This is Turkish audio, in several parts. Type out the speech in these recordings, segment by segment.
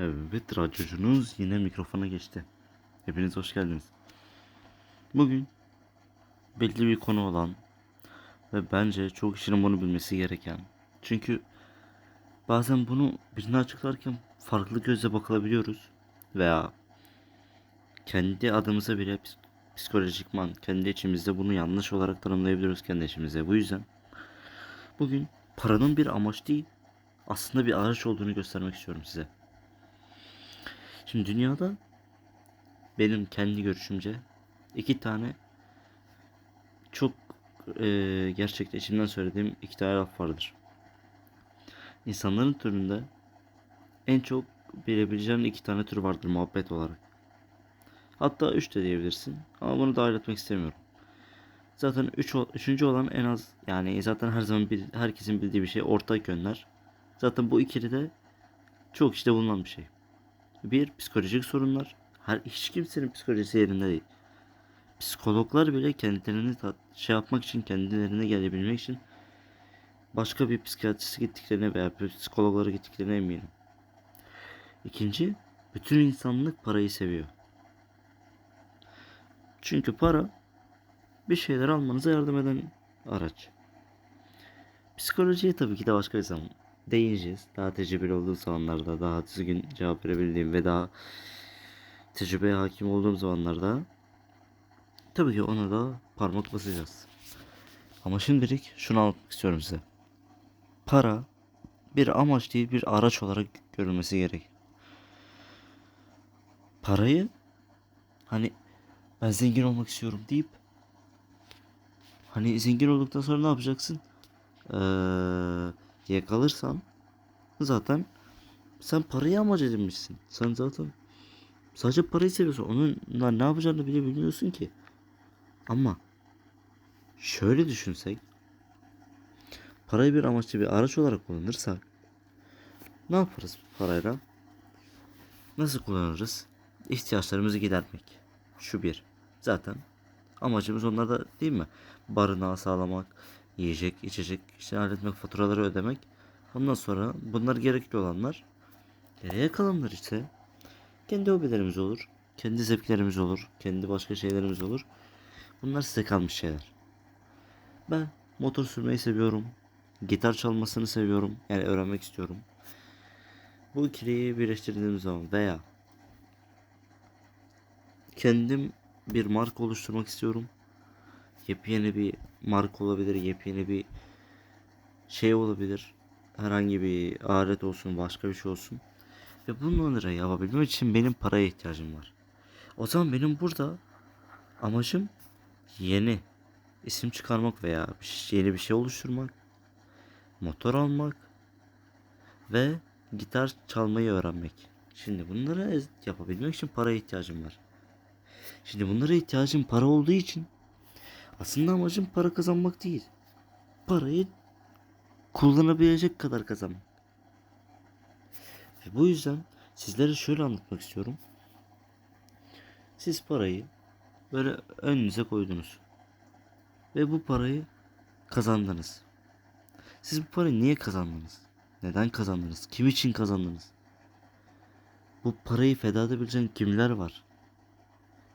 Evet, radyocunuz yine mikrofona geçti. Hepiniz hoş geldiniz. Bugün belli bir konu olan ve bence çok kişinin bunu bilmesi gereken. Çünkü bazen bunu birine açıklarken farklı gözle bakılabiliyoruz veya kendi adımıza bile ps- psikolojikman kendi içimizde bunu yanlış olarak tanımlayabiliyoruz kendi içimizde. Bu yüzden bugün paranın bir amaç değil aslında bir araç olduğunu göstermek istiyorum size. Şimdi dünyada benim kendi görüşümce iki tane çok eee gerçekten içimden söylediğim iki tane laf vardır. İnsanların türünde en çok bilebileceğin iki tane tür vardır muhabbet olarak. Hatta üç de diyebilirsin ama bunu dahil etmek istemiyorum. Zaten üç, üçüncü olan en az yani zaten her zaman bil- herkesin bildiği bir şey ortak yönler. Zaten bu ikili de çok işte bulunan bir şey. Bir, psikolojik sorunlar. Her hiç kimsenin psikolojisi yerinde değil. Psikologlar bile kendilerini şey yapmak için, kendilerine gelebilmek için başka bir psikiyatriste gittiklerine veya psikologlara gittiklerine eminim. İkinci, bütün insanlık parayı seviyor. Çünkü para bir şeyler almanıza yardım eden araç. Psikolojiye tabii ki de başka bir zaman değineceğiz. Daha tecrübeli olduğum zamanlarda, daha düzgün cevap verebildiğim ve daha tecrübeye hakim olduğum zamanlarda tabii ki ona da parmak basacağız. Ama şimdilik şunu anlatmak istiyorum size. Para bir amaç değil bir araç olarak görülmesi gerek. Parayı hani ben zengin olmak istiyorum deyip hani zengin olduktan sonra ne yapacaksın? Ee, yakalırsan zaten sen parayı amaç edinmişsin. Sen zaten sadece parayı seviyorsun. Onunla ne yapacağını bile bilmiyorsun ki. Ama şöyle düşünsek parayı bir amaçlı bir araç olarak kullanırsak ne yaparız parayla? Nasıl kullanırız? İhtiyaçlarımızı gidermek. Şu bir. Zaten amacımız onlarda değil mi? Barınağı sağlamak, yiyecek, içecek, işte halletmek, faturaları ödemek. Ondan sonra bunlar gerekli olanlar. Geriye kalanlar ise kendi hobilerimiz olur, kendi zevklerimiz olur, kendi başka şeylerimiz olur. Bunlar size kalmış şeyler. Ben motor sürmeyi seviyorum. Gitar çalmasını seviyorum. Yani öğrenmek istiyorum. Bu ikiliyi birleştirdiğim zaman veya kendim bir marka oluşturmak istiyorum. Yepyeni bir marka olabilir, yepyeni bir şey olabilir. Herhangi bir alet olsun, başka bir şey olsun. Ve bunları yapabilmem için benim paraya ihtiyacım var. O zaman benim burada amacım yeni isim çıkarmak veya yeni bir şey oluşturmak, motor almak ve gitar çalmayı öğrenmek. Şimdi bunları yapabilmek için paraya ihtiyacım var. Şimdi bunlara ihtiyacım para olduğu için aslında amacım para kazanmak değil. Parayı kullanabilecek kadar kazanmak. Ve bu yüzden sizlere şöyle anlatmak istiyorum. Siz parayı böyle önünüze koydunuz. Ve bu parayı kazandınız. Siz bu parayı niye kazandınız? Neden kazandınız? Kim için kazandınız? Bu parayı feda edebileceğin kimler var?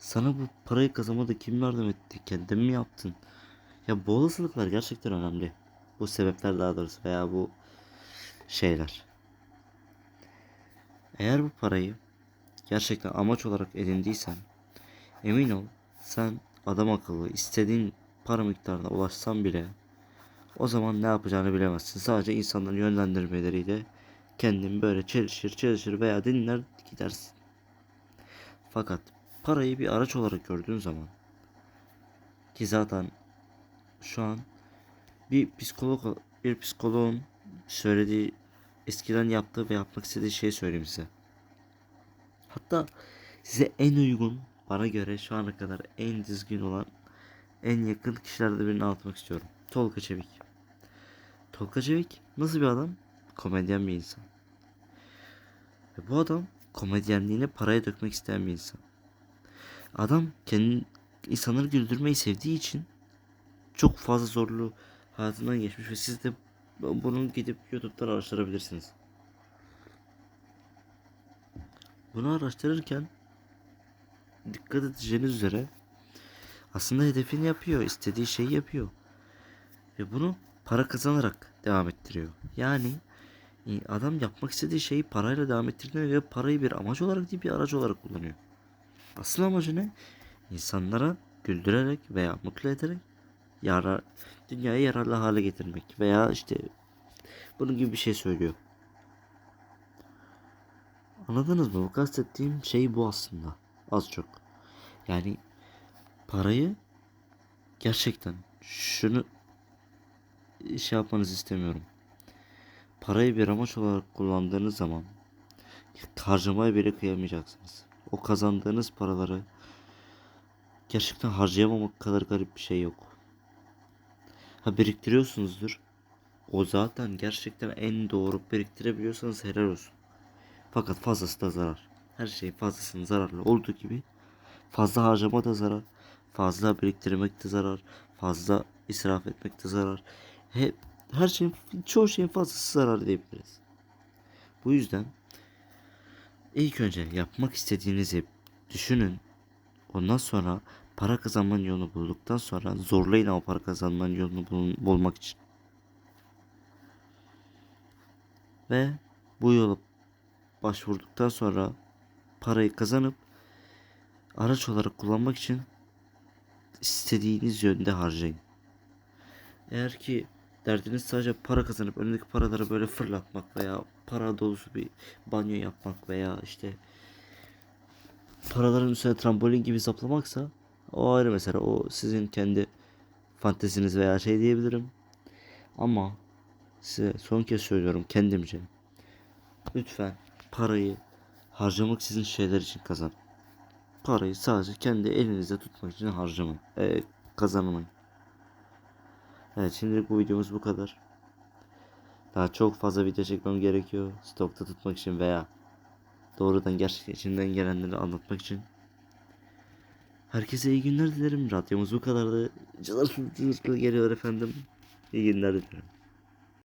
Sana bu parayı kazanmada kim yardım etti? Kendin mi yaptın? Ya bu olasılıklar gerçekten önemli. Bu sebepler daha doğrusu veya bu şeyler. Eğer bu parayı gerçekten amaç olarak edindiysen emin ol sen adam akıllı istediğin para miktarına ulaşsan bile o zaman ne yapacağını bilemezsin. Sadece insanların yönlendirmeleriyle kendin böyle çelişir çelişir veya dinler gidersin. Fakat parayı bir araç olarak gördüğün zaman ki zaten şu an bir psikolog bir psikoloğun söylediği eskiden yaptığı ve yapmak istediği şeyi söyleyeyim size. Hatta size en uygun bana göre şu ana kadar en düzgün olan en yakın kişilerden birini anlatmak istiyorum. Tolga Çevik. Tolga Çevik nasıl bir adam? Komedyen bir insan. Ve bu adam komedyenliğini paraya dökmek isteyen bir insan. Adam kendi insanları güldürmeyi sevdiği için çok fazla zorlu hayatından geçmiş ve siz de bunu gidip YouTube'dan araştırabilirsiniz. bunu araştırırken dikkat edeceğiniz üzere aslında hedefini yapıyor, istediği şeyi yapıyor. Ve bunu para kazanarak devam ettiriyor. Yani e, adam yapmak istediği şeyi parayla devam ettirmiyor ve parayı bir amaç olarak değil bir araç olarak kullanıyor. Asıl amacı ne? İnsanlara güldürerek veya mutlu ederek yarar, dünyayı yararlı hale getirmek veya işte bunun gibi bir şey söylüyor. Anladınız mı? Bu kastettiğim şey bu aslında. Az çok. Yani parayı gerçekten şunu şey yapmanızı istemiyorum. Parayı bir amaç olarak kullandığınız zaman harcamaya bile kıyamayacaksınız. O kazandığınız paraları gerçekten harcayamamak kadar garip bir şey yok. Ha biriktiriyorsunuzdur. O zaten gerçekten en doğru biriktirebiliyorsanız helal olsun. Fakat fazlası da zarar. Her şey fazlasının zararlı olduğu gibi fazla harcama da zarar. Fazla biriktirmek de zarar. Fazla israf etmek de zarar. Hep her şeyin çoğu şeyin fazlası zarar diyebiliriz. Bu yüzden ilk önce yapmak istediğinizi düşünün. Ondan sonra para kazanmanın yolunu bulduktan sonra zorlayın o para kazanmanın yolunu bul- bulmak için. Ve bu yola başvurduktan sonra parayı kazanıp araç olarak kullanmak için istediğiniz yönde harcayın. Eğer ki derdiniz sadece para kazanıp önündeki paraları böyle fırlatmak veya para dolusu bir banyo yapmak veya işte paraların üstüne trambolin gibi zıplamaksa o ayrı mesela o sizin kendi fanteziniz veya şey diyebilirim. Ama size son kez söylüyorum kendimce. Lütfen parayı harcamak sizin şeyler için kazan. Parayı sadece kendi elinizde tutmak için harcamayın. Ee, kazanmayın. Evet şimdilik bu videomuz bu kadar. Daha çok fazla video çekmem gerekiyor. Stokta tutmak için veya doğrudan gerçekten içinden gelenleri anlatmak için. Herkese iyi günler dilerim. Radyomuz bu kadardı. Cılır cılır geliyor efendim. İyi günler dilerim.